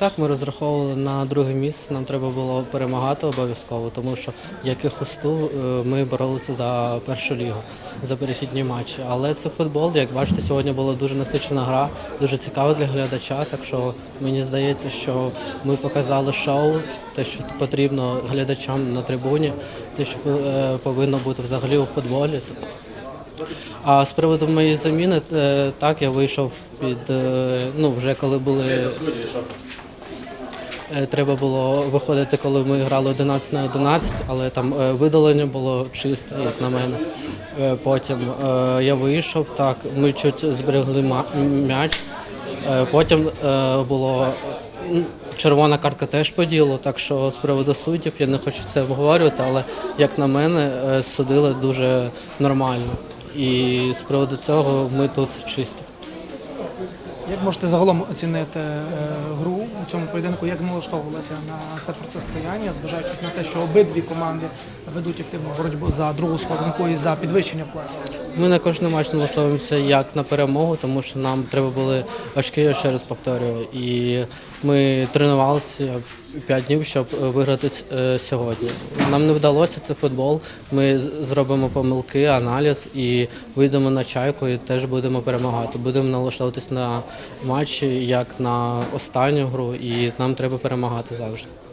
Так, ми розраховували на друге місце. Нам треба було перемагати обов'язково, тому що як і хосту е, ми боролися за першу лігу, за перехідні матчі. Але це футбол. Як бачите, сьогодні була дуже насичена гра, дуже цікава для глядача. Так що мені здається, що ми показали шоу, те, що потрібно глядачам на трибуні, те, що е, повинно бути взагалі у футболі. А з приводу моєї заміни, е, так я вийшов під ну вже коли були. Е, Треба було виходити, коли ми грали 11 на 11, але там е, видалення було чисте, як на мене. Е, Потім я вийшов, так, ми чуть зберегли м'яч. Потім було червона картка теж по ділу, так що з приводу суддів я не хочу це обговорювати, але як на мене, судили дуже нормально. І з приводу цього ми тут чисті. Як можете загалом оцінити е, гру у цьому поєдинку? Як налаштовувалися на це протистояння, зважаючи на те, що обидві команди ведуть активну боротьбу за другу сходинку і за підвищення в класі? Ми на кожний матч налаштовуємося як на перемогу, тому що нам треба були очки, я ще раз повторюю. І ми тренувалися 5 днів, щоб виграти е, сьогодні. Нам не вдалося це футбол. Ми зробимо помилки, аналіз і вийдемо на чайку і теж будемо перемагати. Будемо налаштовуватись на матчі як на останню гру, і нам треба перемагати завжди.